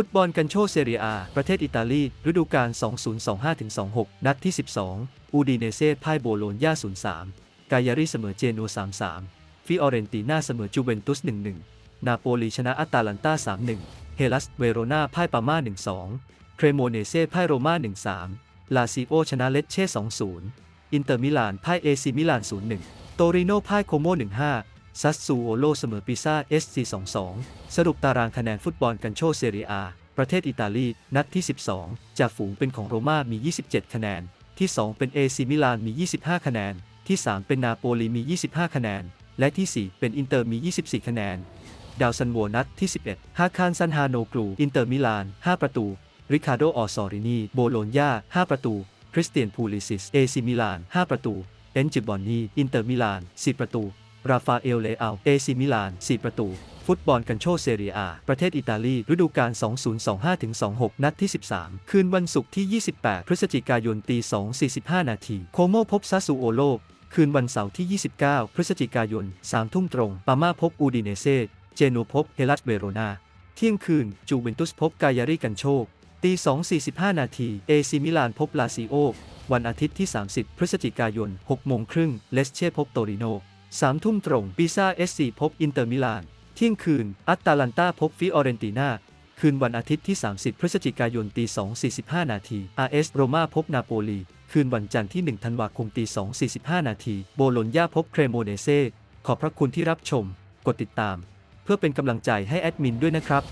ฟุตบอลกันโชเซเรียอาประเทศอิตาลี ฤดูกาล 2025-26 นัดที่ 12 อูดีเนเซ่พ่ายโบโลญญา0-3 กายาริเสมอเจโน3-3 ฟิออเรนติน่าเสมอจูเวนตุส 1-1 นาโปลีชนะอัตตาลันตา3-1 เฮลัส เวโรนาพ่ายปาม่า1-2 เครโมเนเซ่พ่ายโรม่า1-3 ลาซิโอชนะเลสเช่2-0 อินเตอร์มิลานพ่ายเอซิมิลาน0-1 โตริโนพ่ายโคโม1-5 ซัสซูโอโลเสมอปิซ่าเอสซี2-2 สรุปตารางคะแนนฟุตบอลกันโชเซเรียอาประเทศอิตาลี นัดที่ 12 จากฝูงเป็นของโรม่ามี 27 คะแนน ที่ 2 เป็นเอซิมิลานมี 25 คะแนน ที่ 3 เป็นนาโปลีมี 25 คะแนน และที่ 4 เป็นอินเตอร์มี 24 คะแนน ดาวซันโวนัดที่ 11ฮาคานซันฮาโนกรูอินเตอร์มิลาน 5 ประตู ริคาร์โด ออซอรินี โบโลญญา 5 ประตู คริสเตียน พูลิซิส เอซิมิลาน 5 ประตู เอนจิบอนนี อินเตอร์มิลาน 10 ประตู ราฟาเอลเลอาเอซิมิลาน 4 ประตู ฟุตบอลกันโชเซเรียอา ประเทศอิตาลี ฤดูกาล 2025-26 นัดที่ 13 คืนวันศุกร์ที่ 28 พฤศจิกายนตี 2.45 นาที โคโมพบซาซูโอโล คืนวันเสาร์ที่ 29 พฤศจิกายน 3 ทุ่มตรง ปาม่าพบอูดิเนเซ เจโนพบเฮลัสเวโรนาเที่ยงคืน จูเวนตุสพบกายาริกันโชตี 2.45 นาที เอซิมิลานพบลาซิโอ วันอาทิตย์ที่ 30 พฤศจิกายน 6 โมงครึ่ง เลสเช่พบโตริโน 3ทุ่มตรงปิซ่าเอสซีพบอินเตอร์มิลาน เที่ยงคืน อัตตาลันตาพบฟิออเรนตินา คืนวันอาทิตย์ที่ 30 พฤศจิกายนตี2.45 นาที RS โรม่าพบนาโปลี คืนวันจันทร์ที่ 1 ธันวาคมตี2.45 นาทีโบโลญญาพบเครโมเนเซ่ ขอบพระคุณที่รับชม กดติดตาม เพื่อเป็นกำลังใจให้แอดมินด้วยนะครับ